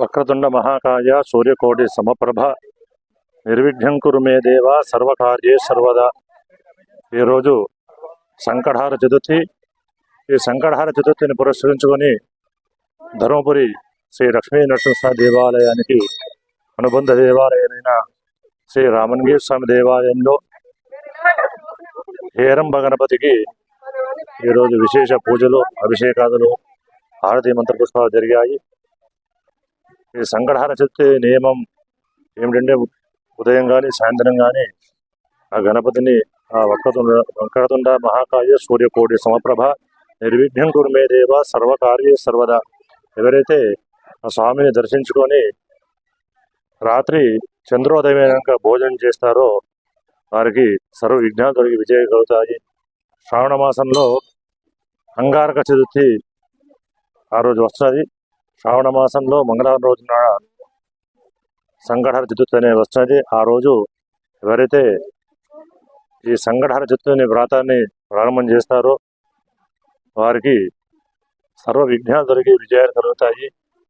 వక్రతుండ మహాకాయ సూర్యకోటి సమప్రభ. నిర్విఘ్నం కురు మే దేవ సర్వకార్యే సర్వదా. ఈరోజు సంకటహార చతుర్థి. ఈ సంకటహార చతుర్థిని పురస్కరించుకొని ధర్మపురి శ్రీ లక్ష్మీ నరసింహ దేవాలయానికి అనుబంధ దేవాలయమైన శ్రీ రామన్గీర్ స్వామి దేవాలయంలో హేరంబ గణపతికి ఈరోజు విశేష పూజలు అభిషేకాదులు హారతి మంత్రపుష్పాలు జరిగాయి. ఈ సంకటహార చతుర్థి నియమం ఏమిటంటే ఉదయం కానీ సాయంత్రం కానీ ఆ గణపతిని ఆ వక్రతుండ వక్రతుండ మహాకాయ సూర్యకోటి సమప్రభ నిర్విఘ్నం కురుమే దేవ సర్వకార్య సర్వదా. ఎవరైతే ఆ స్వామిని దర్శించుకొని రాత్రి చంద్రోదయమైనాక భోజనం చేస్తారో వారికి సర్వ విఘ్నాలు తొలగి విజయం కలుగుతాయి శ్రావణ మాసంలో అంగారక చతుర్థి ఆ రోజు వస్తుంది. శ్రావణ మాసంలో మంగళవారం రోజున సంకటహర చతుర్థి అనేది వస్తున్నది ఆ రోజు ఎవరైతే ఈ సంకటహర చతుర్థిని వ్రాతాన్ని ప్రారంభం చేస్తారో వారికి సర్వ విఘ్నాలు దొరికి విజయాలు కలుగుతాయి.